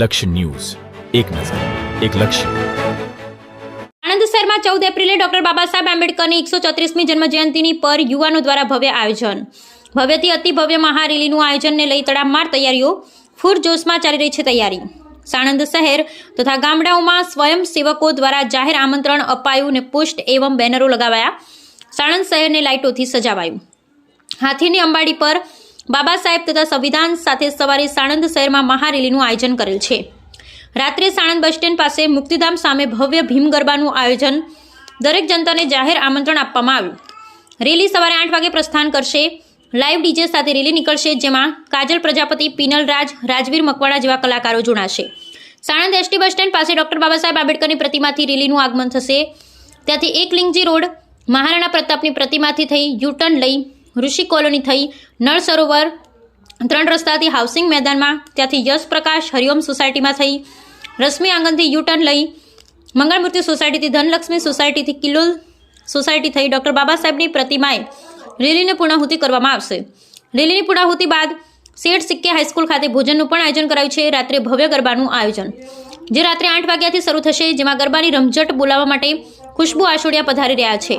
લક્ષ્ય ન્યૂઝ. એક નજર, એક લક્ષ્ય. આણંદ શહેરમાં ચૌદ એપ્રિલે ડોક્ટર બાબા સાહેબ આંબેડકરની એકસો ચોત્રીસમી જન્મજયંતિની પર યુવાનો દ્વારા ભવ્ય આયોજન. ભવ્યથી અતિ ભવ્ય મહારેલીનું આયોજનને લઈ તડામાર તૈયારીઓ પૂરજોશમાં ચાલી રહી છે તૈયારી. સાણંદ શહેર તથા ગામડાઓમાં સ્વયંસેવકો દ્વારા જાહેર આમંત્રણ અપાયું ને પોસ્ટ એવં બેનરો લગાવાયા. સાણંદ શહેરને લાઇટોથી સજાવાયું. હાથીની અંબાડી પર બાબા સાહેબ તથા સંવિધાન સાથે સવારે સાણંદ શહેરમાં મહારેલીનું આયોજન કરેલ છે. રાત્રે સાણંદ બસ સ્ટેન્ડ પાસે મુક્તિધામ સામે ભવ્ય ભીમ ગરબાનું આયોજન દરેક જનતાને જાહેર આમંત્રણ આપવામાં આવ્યું. રેલી સવારે આઠ વાગે પ્રસ્થાન કરશે. લાઈવ ડીજે સાથે રેલી નીકળશે, જેમાં કાજલ પ્રજાપતિ, પિનલ રાજ, રાજવીર મકવાડા જેવા કલાકારો જોડાશે. સાણંદ એસટી બસ સ્ટેન્ડ પાસે ડોક્ટર બાબા સાહેબ આંબેડકરની પ્રતિમાથી રેલીનું આગમન થશે. ત્યાંથી એક લિંગજી રોડ, મહારાણા પ્રતાપની પ્રતિમાથી થઈ યુટર્ન લઈ ઋષિ કોલોની થઈ નળ સરોવર, ત્રણ રસ્તાથી હાઉસિંગ મેદાનમાં, ત્યાંથી યશ પ્રકાશ હરિઓમ સોસાયટીમાં થઈ. રશ્મિ આંગણથી યુટર્ન લઈ. મંગળમૂર્તિ સોસાયટીથી ધનલક્ષ્મી સોસાયટીથી કિલોલ સોસાયટી થઈ. ડૉક્ટર બાબા સાહેબની પ્રતિમાએ રેલીને પૂર્ણાહુતિ કરવામાં આવશે. રેલીની પૂર્ણાહુતિ બાદ શેઠ સિક્કે હાઈસ્કૂલ ખાતે ભોજનનું પણ આયોજન કરાયું છે. રાત્રે ભવ્ય ગરબાનું આયોજન. જે રાત્રે આઠ વાગ્યાથી શરૂ થશે, જેમાં ગરબાની રમઝટ બોલાવવા માટે ખુશ્બુ આશોડિયા પધારી રહ્યા છે.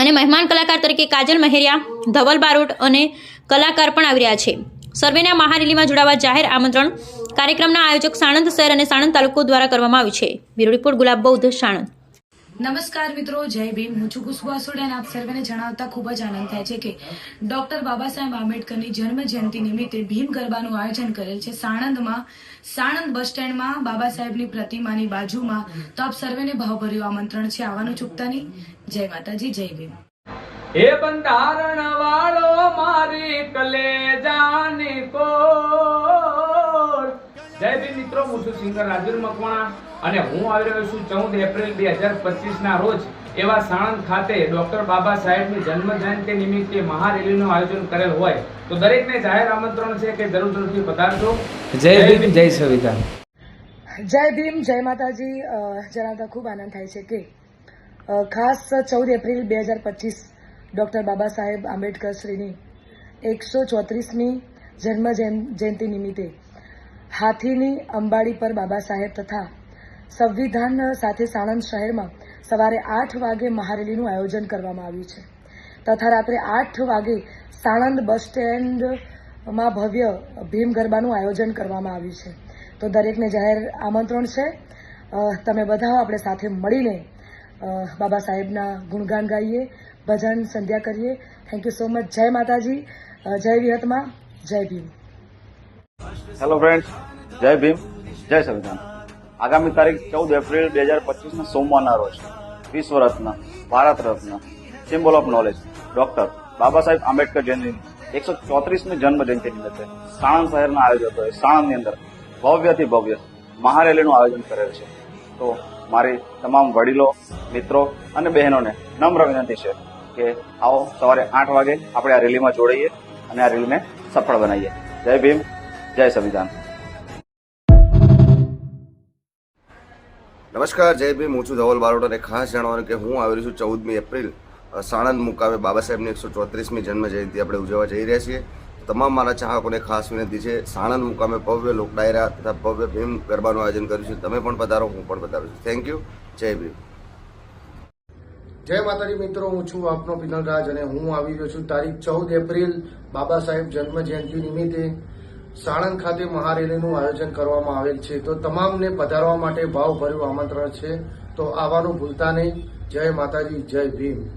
અને મહેમાન કલાકાર તરીકે કાજલ મહેરિયા ધવલ બારોટ અને કલાકાર પણ આવી રહ્યા છે. સર્વેના મહારેલીમાં જોડાવા જાહેર આમંત્રણ કાર્યક્રમના આયોજક સાણંદ શહેર અને સાણંદ તાલુકો દ્વારા કરવામાં આવ્યું છે. બ્યુરો રિપોર્ટ ગુલાબ બૌદ્ધ, સાણંદ. નમસ્કાર મિત્રો, જય ભીમ. હું છું ખુશ્બુ આસોડિયા અને આપ સર્વેને જણાવતા ખૂબ જ આનંદ થાય છે કે ડોક્ટર બાબા સાહેબ આંબેડકરની જન્મ જયંતિ નિમિત્તે ભીમ ગરબાનું આયોજન કરેલ છે. સાણંદમાં, સાણંદ બસ સ્ટેન્ડમાં બાબા સાહેબની પ્રતિમાની બાજુમાં તો આપ સર્વેને ભાવભર્યું આમંત્રણ છે. આવવાનું ચૂકતા નહીં. જય માતાજી, જય ભીમ. હે બંધારણ વાળો મારી કલેજાની કોર જય ભીમ મિત્રો હું છું સિંગર રાજુર મકવાણા અને હું આવી રહ્યો છું ચૌદ એપ્રિલ બે હજાર પચીસ ના રોજ એવા સાણંદ ખાતે ડોક્ટર બાબા સાહેબની જન્મ જયંતિ નિમિત્તે મહારેલીનું આયોજન કરેલ હોય. તો દરેકને જાહેર આમંત્રણ છે કે જરૂર જરૂરથી પધારજો. જય ભીમ જય સવિતા. જય ભીમ જય માતાજી. જણાવતા ખૂબ આનંદ થાય છે કે ખાસ ચૌદ એપ્રિલ બે હજાર પચીસ ડૉક્ટર બાબા સાહેબ આંબેડકર શ્રીની એકસો ચોત્રીસમી જન્મ જયં- જયંતિ નિમિત્તે હાથીની અંબાડી પર બાબા સાહેબ તથા સંવિધાન સાથે સાણંદ શહેરમાં સવારે આઠ વાગે મહારેલીનું આયોજન કરવામાં આવ્યું છે. તથા રાત્રે આઠ વાગે સાણંદ બસ સ્ટેન્ડમાં ભવ્ય ભીમ ગરબાનું આયોજન કરવામાં આવ્યું છે. તો દરેકને જાહેર આમંત્રણ છે. તમે બધા આપણે સાથે મળીને બાબા સાહેબના ગુણગાન ગાઈએ, ભજન સંધ્યા કરીએ. થેન્ક યુ સો મચ જય માતાજી. જય વિહતમાં જય ભીમ. હેલો ફ્રેન્ડ્સ જય ભીમ. જય સંવિધાન આગામી તારીખ ચૌદ એપ્રિલ બે હજાર પચીસના સોમવારના રોજ Vishwa Ratna, Bharat Ratna symbol of knowledge doctor Baba Saheb Ambedkar Jayanti, એકસો ચોત્રીસમી જન્મ જયંતિ નિમિત્તે સાણંદ શહેરના આયોજકોએ સાણંદની અંદર ભવ્યથી ભવ્ય મહારેલીનું આયોજન કરેલ છે. તો મારી તમામ વડીલો, મિત્રો અને બહેનોને નમ્ર વિનંતી છે કે આવો સવારે આઠ વાગે આપણે આ રેલીમાં જોડાઈએ અને આ રેલીને સફળ બનાવીએ. જય ભીમ, જય સંવિધાન. નમસ્કાર, જય ભીમ. હું છું ધવલ બારોટ અને ખાસ જણાવવાનું કે હું આવી છું ચૌદમી એપ્રિલ સાણંદ મુકામે બાબા સાહેબની એકસો ચોત્રીસમી જન્મ જયંતિ આપણે ઉજવવા જઈ રહ્યા છીએ. તમામ મારા ચાહકોને ખાસ વિનંતી છે. સાણંદ મુકામે ભવ્ય લોક ડાયરા તથા ભવ્ય ભીમ ગરબાનું આયોજન કર્યું છે. તમે પણ પધારો, હું પણ પધારું છું. થેન્ક યુ જય ભીમ. જય માતાજી મિત્રો, હું છું આપનો પિનલ રાજ અને હું આવી રહ્યો છું તારીખ ચૌદ એપ્રિલ, બાબા સાહેબ જન્મ નિમિત્તે. સાણંદ ખાતે મહારેલીનું આયોજન કરવામાં આવેલ છે. તો તમામને પધારવા માટે ભાવભર્યું આમંત્રણ છે. તો આવવાનું ભૂલતા નહીં. જય માતાજી, જય ભીમ.